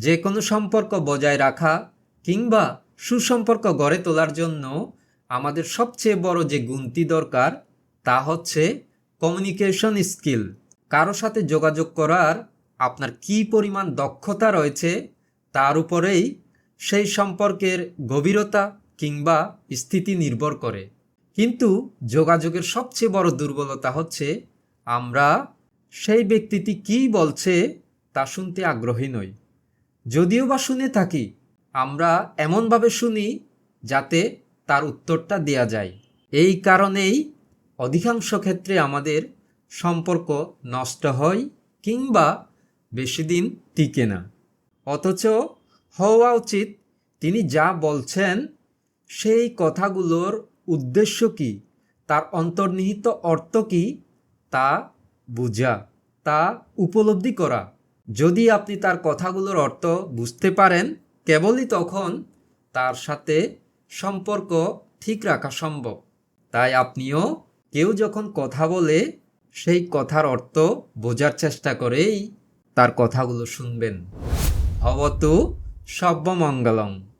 যে কোনো সম্পর্ক বজায় রাখা কিংবা সুসম্পর্ক গড়ে তোলার জন্য আমাদের সবচেয়ে বড় যে গুণটি দরকার তা হচ্ছে কমিউনিকেশন স্কিল কারও সাথে যোগাযোগ করার আপনার কী পরিমাণ দক্ষতা রয়েছে তার উপরেই সেই সম্পর্কের গভীরতা কিংবা স্থিতি নির্ভর করে। কিন্তু যোগাযোগের সবচেয়ে বড় দুর্বলতা হচ্ছে আমরা সেই ব্যক্তিটি কী বলছে তা শুনতে আগ্রহী নই। যদিও বা শুনে থাকি, আমরা এমনভাবে শুনি যাতে তার উত্তরটা দেয়া যায়। এই কারণেই অধিকাংশ ক্ষেত্রে আমাদের সম্পর্ক নষ্ট হয় কিংবা বেশি দিন টিকে না। অথচ হওয়া উচিত তিনি যা বলছেন, সেই কথাগুলোর উদ্দেশ্য কি, তার অন্তর্নিহিত অর্থ কি, তা বোঝা, তা উপলব্ধি করা। যদি আপনি তার কথাগুলোর অর্থ বুঝতে পারেন, কেবলই তখন তার সাথে সম্পর্ক ঠিক রাখা সম্ভব। তাই আপনিও কেউ যখন কথা বলে সেই কথার অর্থ বোঝার চেষ্টা করেই তার কথাগুলো শুনবেন। ভবতু সব্যমঙ্গলম